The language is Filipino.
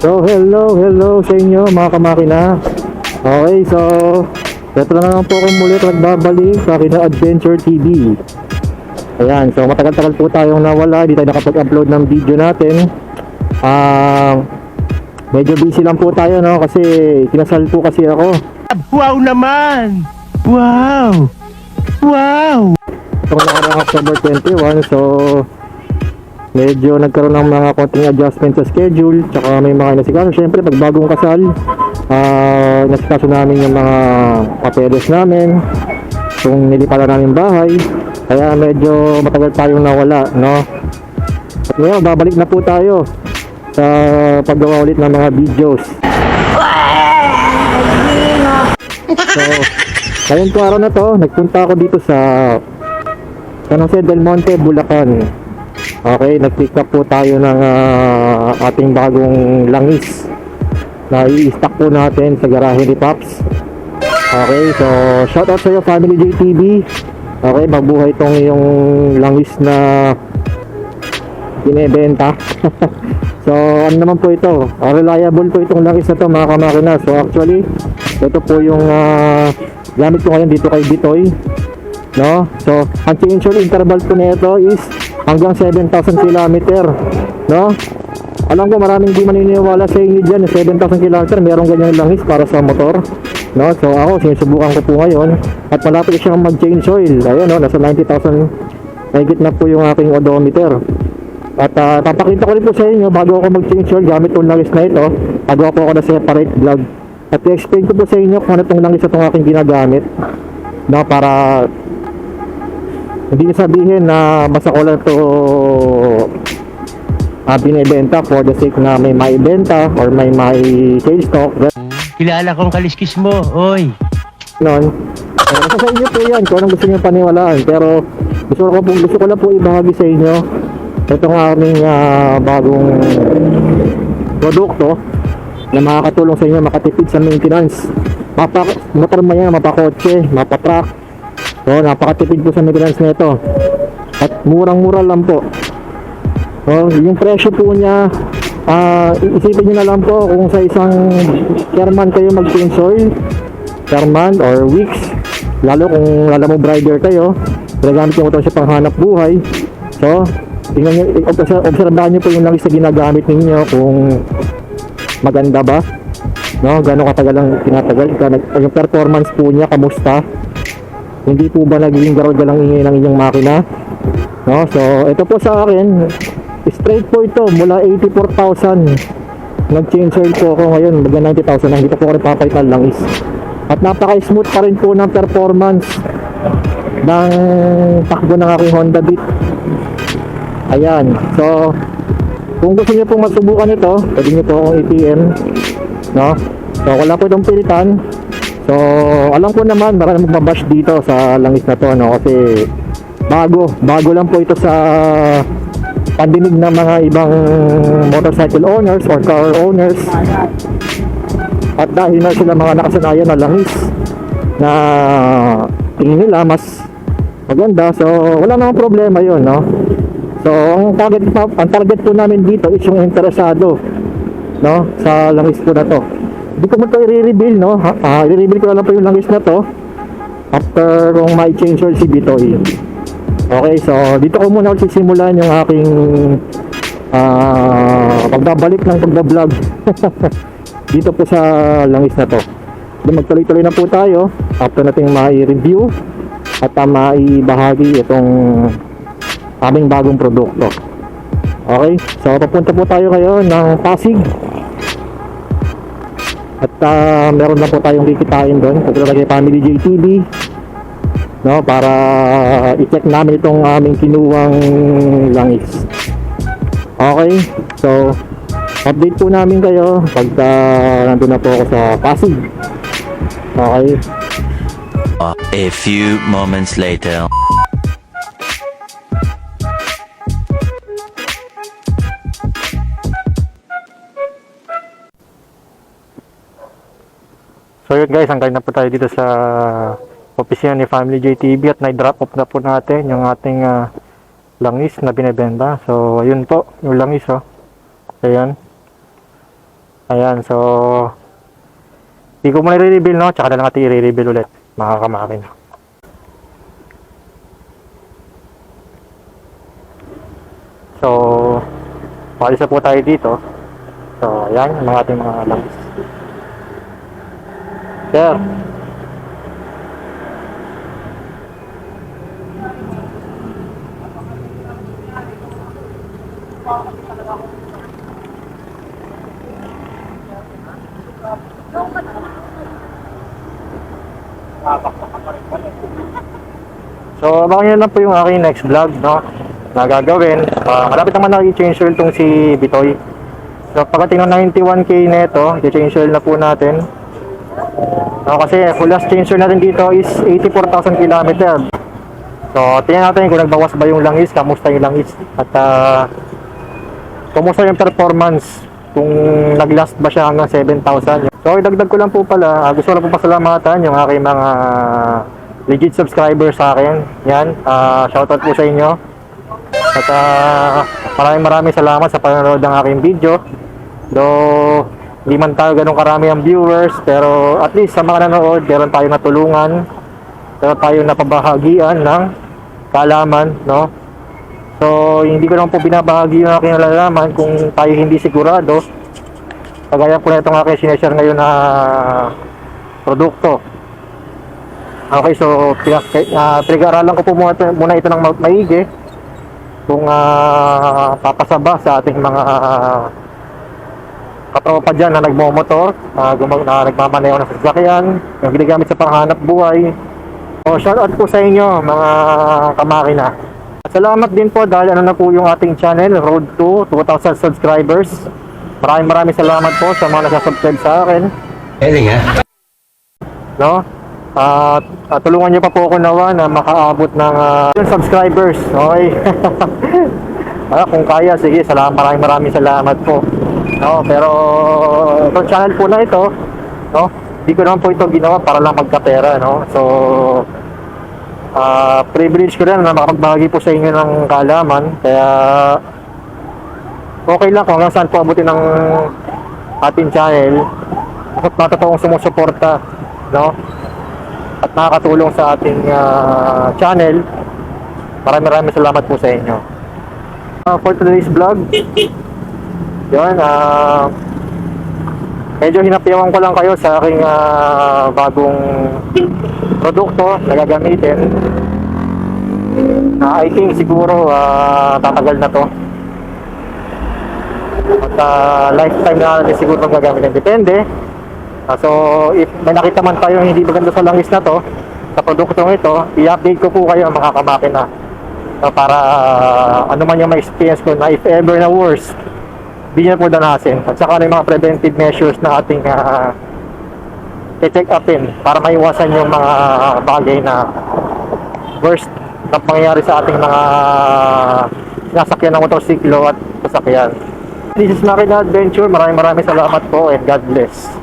So, hello, hello sa inyo mga kamakina. Okay, so, ito na naman po akong muli at nagbabalik sa akin na Adventure TV. Ayan, so matagal-tagal po tayong nawala, hindi tayo nakapag-upload ng video natin. Ah, medyo busy lang po tayo, no? Kasi kinasal po kasi ako. Wow naman! Wow! Wow! Ko nakarang October 21, so medyo nagkaroon ng mga konting adjustment sa schedule tsaka may mga nasikaso syempre pag bagong kasal ah nasikaso namin yung mga papeles namin kung nilipala namin bahay. Kaya medyo matagal tayong nawala no? At ngayon babalik na po tayo sa paggawa ulit ng mga videos. So ngayon po araw na to nagpunta ako dito sa San Jose del Monte, Bulacan Okay, nag-pick up po tayo ng ah, ating bagong langis na i-stock po natin sa garahe ni Pops. Okay, so shout out sa iyo Family JTV. Okay, mabuhay tong yung langis na binebenta. so, ano naman po ito? Ah, reliable po itong langis na to mga kamakina. So, actually, ito po yung ah, gamit ko ngayon dito kay Bitoy. No? So, ang change interval po nito is hanggang 7,000 km. No? Alam ko maraming di maniniwala sa inyo dyan, 7,000 km, merong ganyan langis para sa motor. No? So ako, sinusubukan ko po ngayon at malapit siyang mag-change oil. Ayan, no? nasa 90,000 mahigit na po yung aking odometer. At ah, papakita ko rin po sa inyo bago ako mag-change oil gamit itong langis na ito, bago ako ako na separate vlog. At i-explain ko po sa inyo kung ano itong langis itong aking ginagamit. No, para hindi sabihin na basta ko lang ito ah, binibenta for the sake na may maibenta or may may sales stock Kilala kong kaliskis mo, oy! ganon. Eh, nasa sa inyo po yan kung anong gusto niyo paniwalaan. Pero gusto ko, po, gusto ko lang po ibahagi sa inyo itong aming ah, bagong produkto na makakatulong sa inyo makatipid sa maintenance. Mapa motor man yan mapakotse mapatruck so napakatipid po sa maintenance nito at murang-mura lang po Oh, yung presyo po niya, ah isipin niyo na lang po kung sa isang month kayo mag-change oil, month or weeks, lalo kung lalo mo rider kayo, ginagamit yung motor sa panghanap buhay. So, tingnan obs- obserbahan niyo po yung langis na ginagamit ninyo kung maganda ba. No, gaano katagal ang tinatagal, yung performance po niya, kamusta? Hindi po ba nagiging garol-galang ingay ng inyong makina? No, so ito po sa akin, straight po ito mula 84,000. Nag-change oil po ako ngayon, magna 90,000 na hindi po ako nagpapalit ng langis. At napaka-smooth pa rin po ng performance ng takbo ng aking Honda Beat. Ayan, so kung gusto niyo pong masubukan ito, pwede niyo po akong ATM. No? So wala po itong pilitan. So alam ko naman marami magbabash dito sa langis na to no? Kasi bago, bago lang po ito sa pandinig ng mga ibang motorcycle owners or car owners. At dahil na sila mga nakasanayan na langis na tingin nila mas maganda so wala namang problema yon no? So ang target ang target po namin dito is yung interesado no? Sa langis po na to hindi ko mo to i-reveal no ah, i-reveal ko lang po yung langis na to after kung may change or si Bitoy Okay, so dito ko muna sisimulan yung aking ah pagbabalik ng pagbablog dito po sa langis na to. Then magtuloy-tuloy na po tayo after nating mai-review at uh, maibahagi itong aming bagong produkto. Okay, so papunta po tayo ngayon ng Pasig. At ah, meron na po tayong kikitain doon. Pagkita kay Family JTV no para i-check namin itong aming kinuwang langis okay so update po namin kayo pagka nandun na po ako sa Pasig okay A few moments later. So yun guys, hanggang na po tayo dito sa opisina ni Family JTV at na-drop off na po natin yung ating ah, langis na binebenta. So ayun po, yung langis oh. Ayan. Ayan, so hindi ko muna i-reveal, no? Tsaka na lang natin i-reveal ulit, mga kamakin. So, palis na po tayo dito. So, ayan, mga ating mga langis. Sir, So, abangan nyo lang po yung aking next vlog, no? Na gagawin. Ah, malapit naman na i-change oil tong si Bitoy. So, pagdating ng 91k neto, i-change oil na po natin. No, kasi full last oil natin dito is 84,000 km. So, tingnan natin kung nagbawas ba yung langis, kamusta yung langis, at ah, kumusta yung performance, kung naglast ba siya hanggang 7,000. So, idagdag ko lang po pala, ah, gusto ko lang po pasalamatan yung aking mga legit subscribers sa akin. Yan, ah, shoutout po sa inyo. At ah, maraming maraming salamat sa panonood ng aking video. Though, hindi man tayo ganun karami ang viewers, pero at least sa mga nanood, meron tayong natulungan, meron tayong napabahagian ng kaalaman, no? So, hindi ko naman po binabahagi yung aking nalalaman kung tayo hindi sigurado. Kagaya po na itong aking sineshare ngayon na produkto. Okay, so uh, pinag-aaralan ko po muna, muna ito ng ma- maigi kung ah, papasaba sa ating mga katropa dyan na nagmomotor, uh, gumag- na nagmamaneho ng sasakyan, yung ginagamit sa panghanap buhay. So, shoutout po sa inyo mga kamakina. Salamat din po dahil ano na po yung ating channel, Road to 2,000 subscribers. Maraming maraming salamat po sa mga nasasubscribe sa akin. No? At at tulungan niyo pa po ako nawa na makaabot ng yun, subscribers. Okay? Ah, kung kaya, sige, salamat, maraming maraming salamat po. No, pero itong channel po na ito, no, hindi ko naman po ito ginawa para lang magkapera, no. So, ah privilege ko rin na makapagbahagi po sa inyo ng kaalaman. Kaya, okay lang kung hanggang saan po abutin ng ating channel. At matotoong sumusuporta, no at nakakatulong sa ating ah, channel. Maraming maraming salamat po sa inyo. Ah, for today's vlog, yun, ah, medyo hinapiyawan ko lang kayo sa aking ah, bagong produkto na gagamitin. Ah, I think siguro ah, tatagal na to. At ah, lifetime na natin siguro itong gagamitin. Depende. Ah, so, if may nakita man tayo hindi maganda sa langis na to, sa produktong ito, i-update ko po kayo mga kamakina. Ah, para ah, ano man yung ma-experience ko na if ever na worse, nyo po danasin. At saka yung mga preventive measures na ating uh, i-check upin para maiwasan yung mga bagay na worst na pangyayari sa ating mga sinasakyan ng motorsiklo at sasakyan. This is Makina Adventure. Maraming maraming salamat po and God bless.